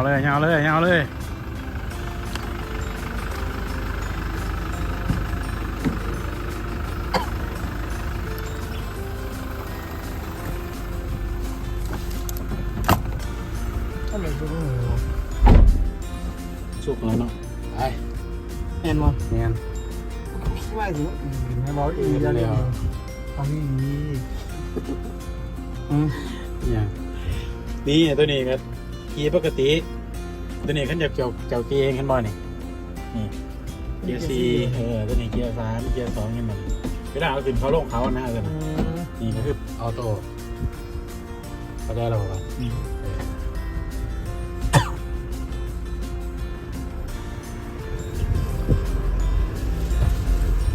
าวเลยยาวเลยยาวเลยถ้าไม่รู้สุกแล้วเนาะไปแอนมั้งเนียนไม่ถึงไม่บอกอีกแล้วเนี่ยเอาอีกอืมเนี่ยนี่ตัวนี้ ก็ขี่ปกติตัวนี้ขันจะเกี่ยวเกี่ยวเกียร์เองขันบอลนี่นี่เกียร์ซีเออตัวนี้เกียร์สามเกียร์สองนี่มันเวลาเอาขึ้นเขาลงเขานะเลยนี่ก็คือออโต้เข้าใจเราปะเออ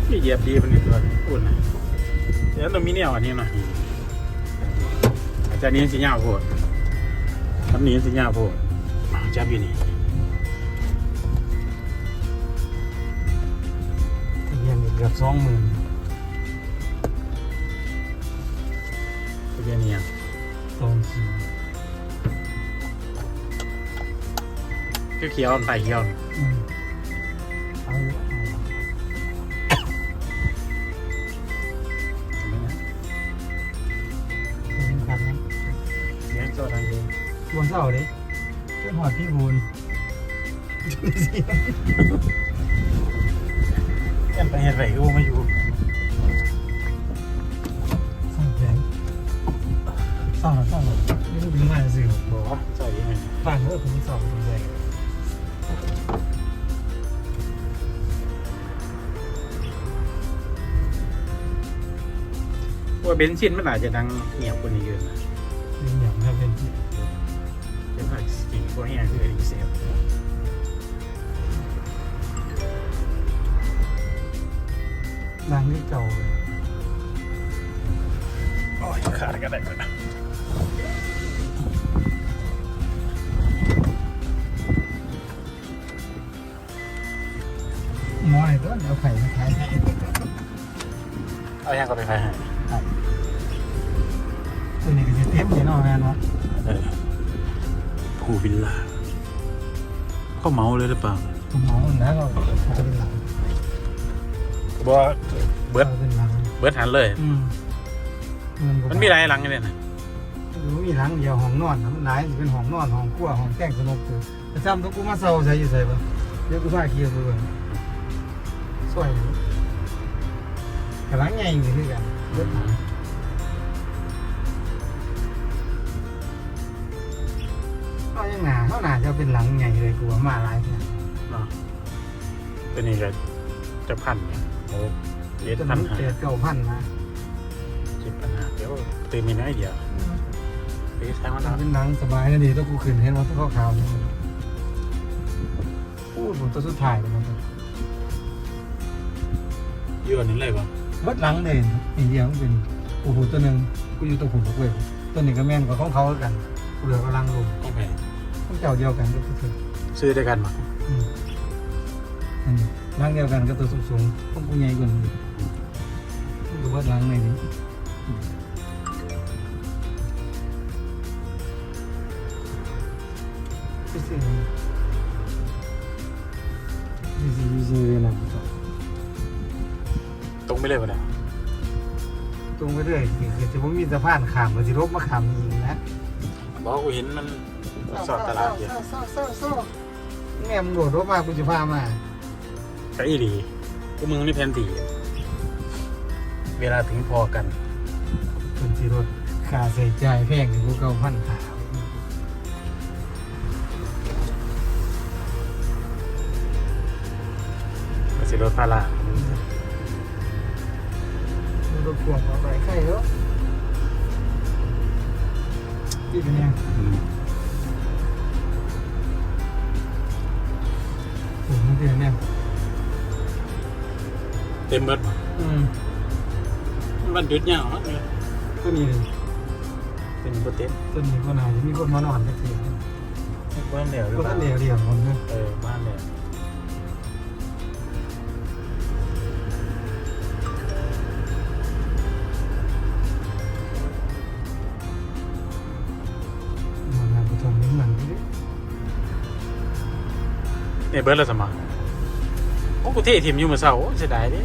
นี่เหยียบดีมันนี่ตัวอุ่นนะเดี๋ยวต้องมีเนี่ยอันนี้หน่อยอาจารย์นี้สิยาวโพด ทำนี้สิยาวโพดอ่าจับอยู่นี่ทะเบียนเกือบสองหมื่นทะเบียนนี้ยังสองสี่คือเขียวไฟเขียว บนเสาดิขึ้นหอดพี่บูนแอมไปเห็นไรก็บ่มาอยู่สร้างแผงสร้างสร้างนี่ก็เป็นงานสื่อบอกว่าใส่ยังไงบ้านเออผมสอบผมเลยว่าเบนซินมันอาจจะดังเหนียวกว่านี้เยอะนะเป็นอย่างถ้าเป็นที่เป็น ว่าสีพวกนี้คือดีเซลร้านที่เก่าเลยโอ้ยขาดก็ได้นะหม้อไหนก็เอาไข่มาขายเอายังก็ไปขายให้ตัวนี้ก็จะเต็มเลยเนาะแม่เนาะ เออภูวิลล่าเขาเมาเลยหรือเปล่าผมหมอนะก็จะเป็นหลังบอกว่าเบิร์ดเป็นหลังเบิร์ดหันเลย อืมมันมีหลายหลังอยู่เนี่ยนะรู้มีหลังเดียวห้องนอนนะมันหลายสิเป็นห้องนอนห้องครัวห้องแต่งสนุกคือแต่จำต้องกูมาเซาใส่อยู่ใส่ปะเดี๋ยวกูพาเคียวดูกันสวยกำลังใหญ่อยู่ด้วยกันเยอะก็ยัง หนาเขาหนาจะเป็นหลังใหญ่เลยกูว่ามาหลายเนี่ยเนาะตัวนี้ก็จะพันเนี่ยโอ้เอ็ดจนพัมันนหาเจ็ดเก้าพันนะสิบพันหาเดี๋ยวตื่นมีน้อยเดียวไปทางมันถ้าเอาเป็นหลังสบายนะดีต้องกูขึ้นเห็นว่าต้องขาวๆนี่พูดผมตัวสุดท้ายเลยมันอยู่อันนั้นเลยป่ะวัดหลังเลยอินเดียมันเป็นโอ้โหตัวหนึ่งกูอยู่ตัวผมกับเว้ยตัวหนึ่งก็แม่นกว่าของเขาคือกันกูเหลือกำลังลงต้องไปต้อง เจ้าเดียวกันก็คือ ซื้อด้วยกันมาอืมอันนี้หลังเดียวกันก็ตัวสูงๆต้องกูใหญ่กว่านี้มันก็วัดหลังเลยนี่พี่สิพี่สิพี่สิเลยนะตรงไปเลยป่ะเนี่ยตรงไปเรื่อยคือจะผมมีสะพานขามมันจะรบมาขามอีกนะบอกกูเห็นมัน สอดตลาดอยู่แม่มึงโดดรถมากูจะพามาก็อีดีกูมึงนี่แพนตีเวลาถึงพอกันคนที่รถค่าใส่ใจายแพงถึงกูเก้าพันขาก็สิรถพาละรถพ่วงเอาไปใครเหรอที่เป็นยัง อืมผมไม่เป็นยังเต็มเบิดอืมมันหยุดยาวมากเลยตัวนี้เลยเป็นโปรเต็มตัวนี้คนไหนมีคนมานอนสักทีบ้านเดียวหรือก็เปต้ล่าองเดียวเดียวคนนึงเออบ้านเดียวมันงานผู้ชมนี่มันนี่ในเบิร์ดแล้วสมองโอ้ กูเททีมอยู่เมื่อเช้าโอ้เสียดายเด้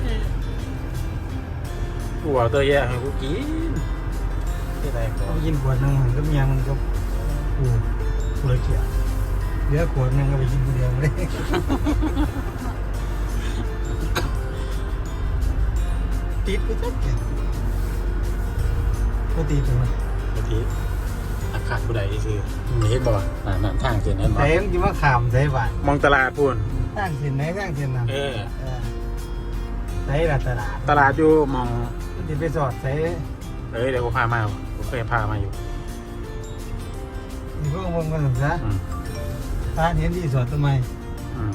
กูเอาตัวแย่ให้กูกินเสียดายขอเขากินขวดหนึงมันก็เมียมันก็กูกูเลยเกลียดเหลือขวดหนึงก็ไปกินคนเดียวไม่ได้ติดไปจักแก่ก็ติดตรงนั้นบางทีอากาศผู้ใดซื้อมีเห็นบ่น่ะนั่นทางเส้นนั้นบ่แต่มันจะมาขามใช่ป่ะมองตลาดพูน ทางเส้นไหนทางเส้นนั้นเออ เออใส่ละตลาดตลาดอยู่มองมันจะไปสอดใส่เอ้ยเดี๋ยวกูพามากูเคยพามาอยู่ที่พวกมึงก็สนซะอืมตาเห็นที่สอดทำไมอืม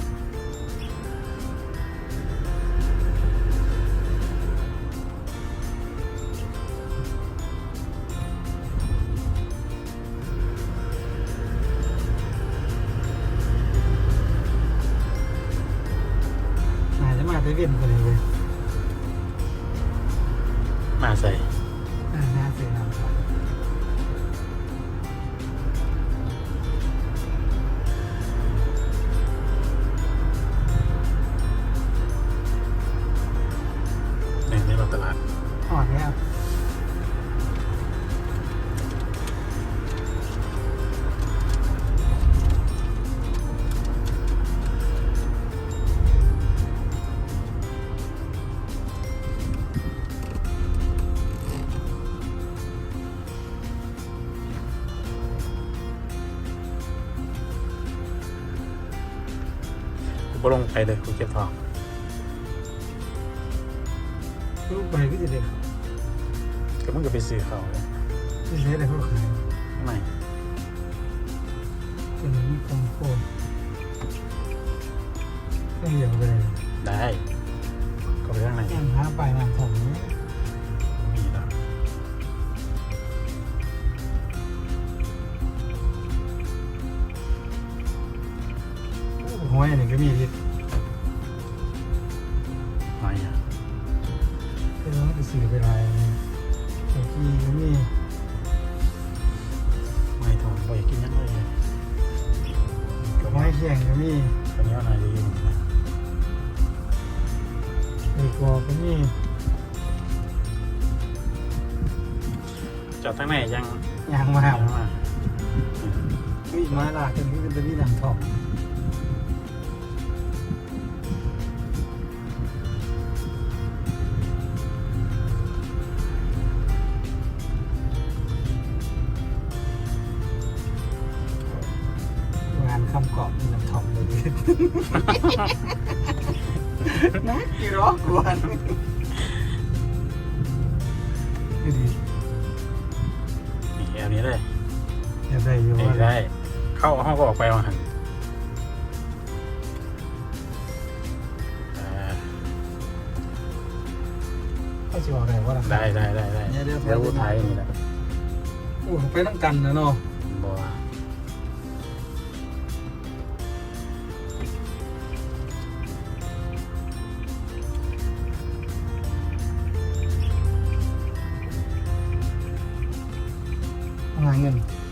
บ่ลงไปเลยกูเก็บทองลูกไปก็จะเด็กก็มึงก็ไปซื้อเขาเลยที่ใช้ได้เขาขายไม่เป็นมีคอมโคก็เหยียบไปเลยได้ มีดิไนะกี่ร้อกวนดีนี่เอานี้เลยอยากได้อยู่นี่ว่าได้ เข้าห้องก็ออกไปเอาหันอ่าเขาจะบอกอะไรว่าได้ได้ได้ได้เดี๋ยวเดี๋ยวเดี๋ยวกูถ่ายอย่างนี้แหละโอ้ไปน้ำกันนะเนาะ บอกว่า ห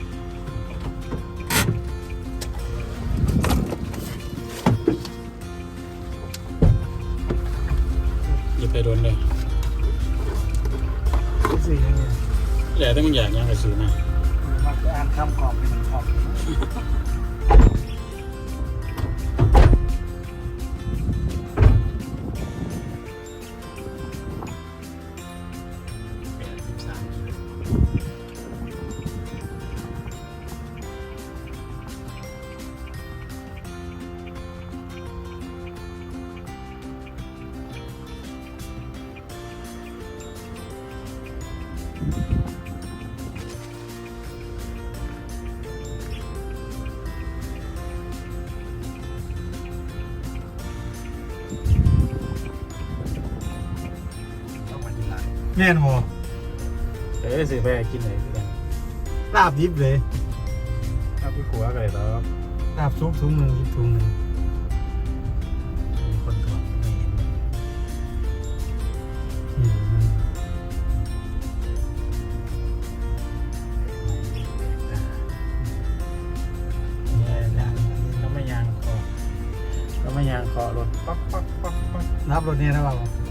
แม่นบ่เอ้ยซื้อไปกินเลยคือกันลาบดิบเลยถ้าพี่ขัวก็เลยแล้วลาบซุปถุงหนึ่งยิบถุงหนึ่งมีคนทวงไม่เห็นอืมเนี่ยนะแล้วไม่ยางพอเคาะรถป๊อกป๊อกป๊อกป๊อกนับรถเนี่ยนะบ่า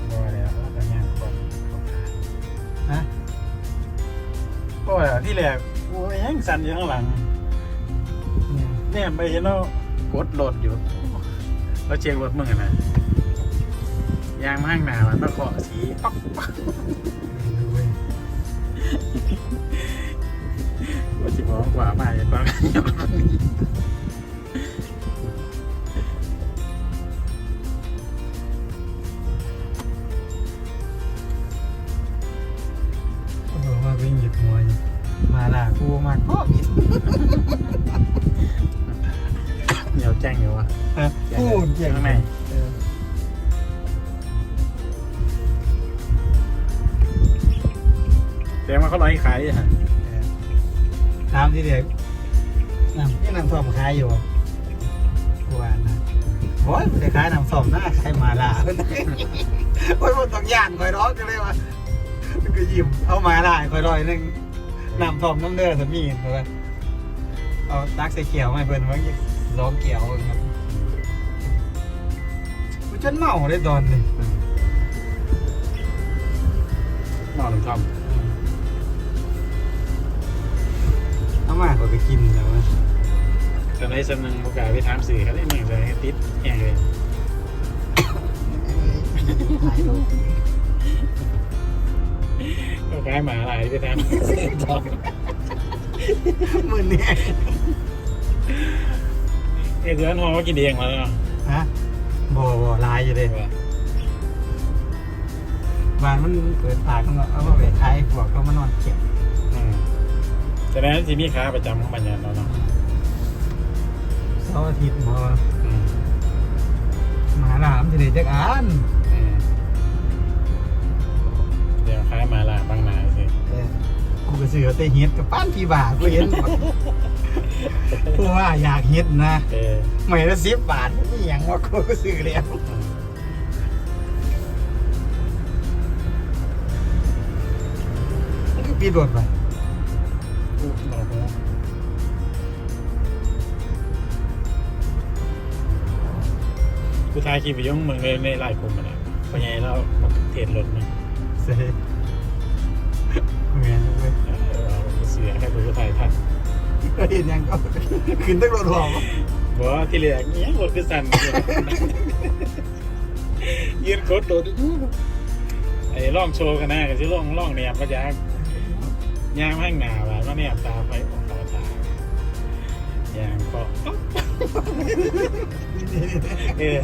สั่นอยู่ข้างหลัง เนี่ยเนี่ยไปเห็นเรากดรถอยู่ เราเช็ครถมึงอะนะยางมาข้างหน้ามันมาเคาะสีป๊อกป๊อกดูเว้ยว่าสิบอกว่ามาอย่างบ้างานคอยร้องกันเลยว่าก็ยิ้มเอาหมาล่าให้คอยร้อยหนึงน้ำส้มน้ำเดือดสมีนเลยเอาตักใส่เกี่ยวมาให้เพิ่นว่าร้องเกี่ยวครับกูจนเมาเลยตอนนี้หม้อหนึ่งคเอามาก็ไปกินแล้วนะำสมัยสำนึงโอกาสไปถามสื่อเขาได้หนึ่งเลยติดแห้งเลย ก็ขายหมาหลายไปถามสื่อทองมือเนี่ยเอ้ยเดือนหอว่ากินเองมาแล้วเนาะฮะบ่บ่ลายอยู่เลยว่าบ้านมันเปิดปากมันก็เอามาไปขายพวกเขามานอนเก็บอืมแต่นั้นสิมีค้าประจำของมันอย่างเราเนาะเสาร์อาทิตย์บ่อืมหมาหลามสิได้จักอัน อืมเดี๋ยวค้ายหมาลาบางนาสิเออกูก็ซื้อเอาแต่เฮ็ดกับป้านพี่บาทกูเห็นบ่กูว่าอยากเฮ็ดนะเออไม่ละ10บาทมันมีหยังว่ากูก็ซื้อแล้วอืมมันก็ปิดรถไปอู้บอกว่ากูทายคลิปวิดีโอมึงในในไลน์กลุ่มมันแหละพอไงเราเทรดรถนะ เซ่แม่นเว้ยเออเอาเสือให้กูถ่ายทันก็เห็นหยังก็ขึ้นตั้งรถหรอบอกว่าที่เหลือเงี้ยรถคือสั่นยืนกดรถไอ้ล่องโชว์กันนะกันที่ล่องล่องเนี่ยก็จะย่างแม่งหนาว่ะว่าเนี่ยตาไฟออกตาตาย่างก็เออ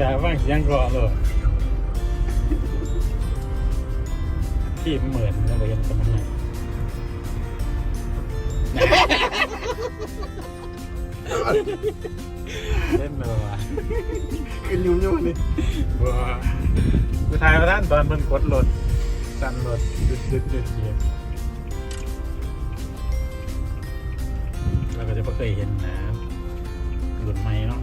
ตาฟังเสียงกรอเลย ที่เหมือนแล้วไปกันสมัยไหนเล่นเลยว่ะขึ้นยุ่งๆนี่บัวกูทายมาท่านตอนมันกดรถสั่นรถดึดดึดดึดเกียร์เราก็จะไม่เคยเห็นนะหลุดไม้เนาะ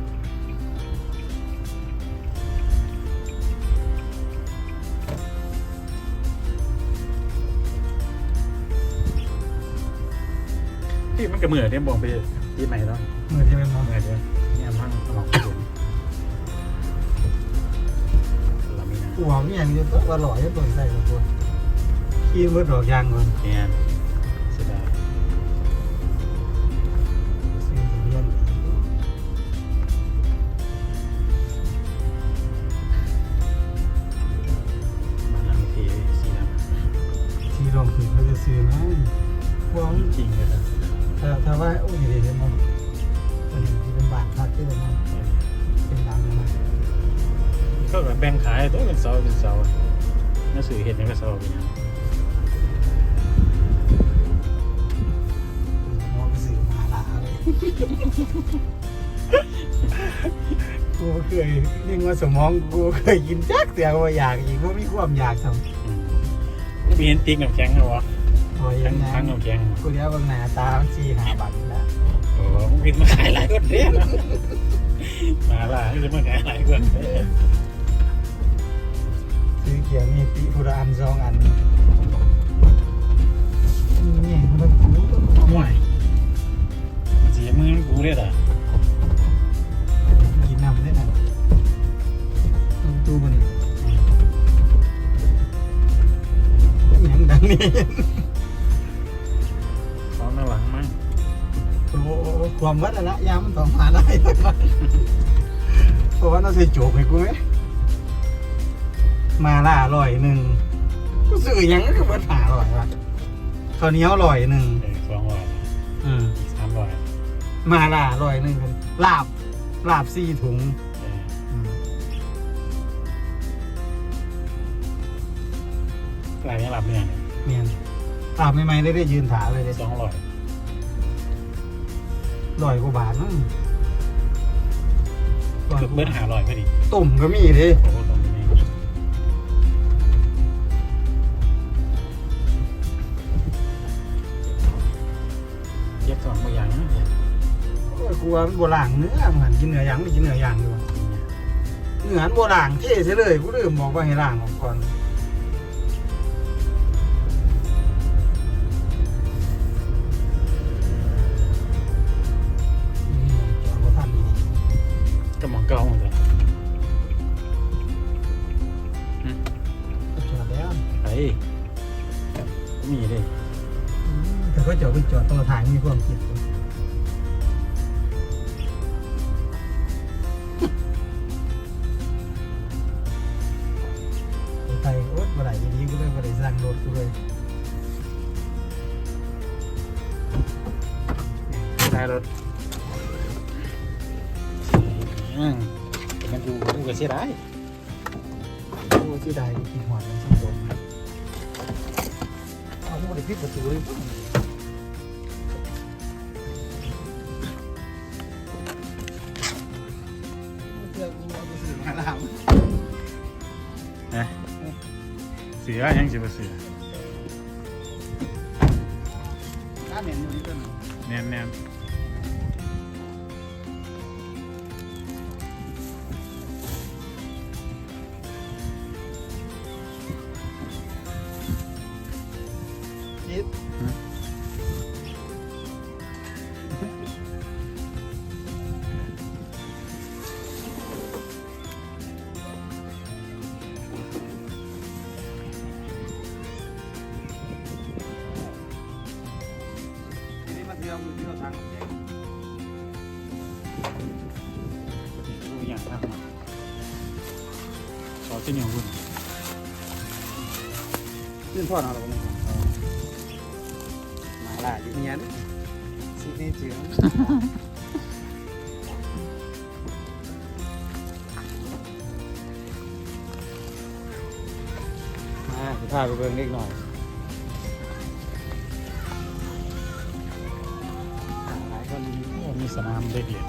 มันกระเหมือเนี่ยบอกไปที่ใหม่แล้วมือที่ไม่มองเหมือนเดิมเนี่ยมั่งตลอดถุงเรามีนะหัวมีอย่างเดียวต้องว่าหล่อจะตัวใส่กับตัวขี้มือดอกยางก่อนแกนเสียดายซื้อทะเบียนบ้านเรามีทีสีดที่รองคือเขาจะซื้อนะพวกำจริงเลยนะ ถ้าถ้าว่าโอ้ยเดี๋ยวเดี๋ยวมันตัวนี้ที่เป็นบาทพักที่เป็นมันเป็นดังเลยนะก็แบบแบ่งขายตัวเป็นเสาเป็นเสาหนังสือเห็นในกระเสาเป็นยังมองไปซื้อมาลาเลยกูเคยนี่ว่าสมองกูเคยกินจักเสียว่าอยากอีกว่ามีความอยากทำมีเห็นติ๊กน้ำแข็งเหรอ คันงหยัทั้งงน้ำแข็งกูเดียวเบิ่งหนาตาสีหาบัตรนะโอ้โหกินมาขายหลายคนเด้มาล่ะให้จะมาขายหลายคนซื้อเขียงมีปีพุระอันสองอันนี่มันกูห่วยสีมือกูเรียดอะกินน้ำได้น่ะตู้ตู้มันนี่ยังดังนี้ อ้ความวัดอะละยามมันต้องมาได้เพราะว่าเราใส่โจกให้กูไหมมาล่าอร่อยหนึ่งกูซื้อหยังก็คือวัดหาอร่อยวะข้าวเหนียวอร่อยหนึ่งเออสองร้อยอืมอีกสามร้อยมาล่าอร่อยหนึ่งครับลาบลาบสี่ถุงเอออืมหลายยังหลับเนี่ยเมียนลาบใหม่ๆได้ได้ยืนถาเลยเด้สองร้อย ร้อยกว่าบาทมั้งร้อยกว่าเบิร์ดบาทหาร้อยพอดีต้มก็มีเด้โอ้โหตรงนี้เย็บสองตัวอย่างนะเนี่ยโอ้ยกูว่ามันโบราณเนื้อมันหันกินเนื้อย่างไม่กินเนื้อย่างดีกว่าเนื้อหันโบราณเท่เสียเลยกูลืมบอกว่าให้ล้างออกก่อนนี่ มีเลยอืมแต่ก็จอดไปจอดตรงทางมีความคิดอยู่ไปโอ๊ตบ่ได้ดีๆกูเลยบ่ได้สั่งรถกูเลยท้ายรถอืมแต่มันอยู่ดูกันเสียดายโอ้ที่ใดที่หอดมันสิโดนเอาบ่ได้ปิดประตูเลยเสื้อกูเอาไปซื้อมาแล้วนะเสือยังสิบเสือถ้าเหม็นอยู่นี่ก็หนูแน่นแน่น มาล่าอยู่เนียนซิกเนเจอร์มาพาไปเบิ่งเล็กหน่อย สนามเด็กเรียน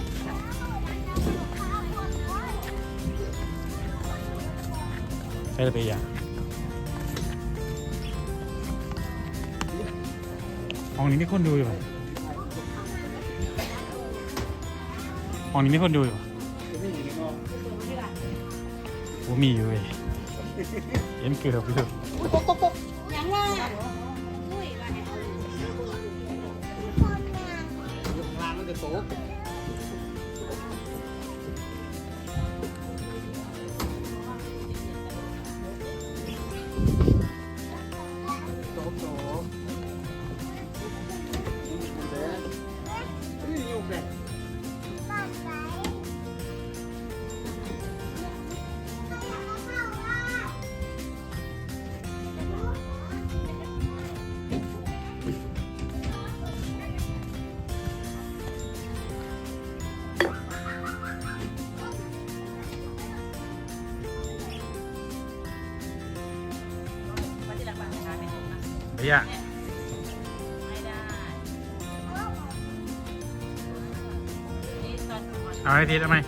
ใช่ไปอย่างห้องนี้มีคนดูอยู่ไหมห้องนี้มีคนดูอยู่ปะผมมีอยู่เว้ยเห็นเกือบอยู่ยังไง ร้ ไปอย่างไม่ได้นี่ตอนก่อนเอาให้ทีทำไมหนึ่งสองสาม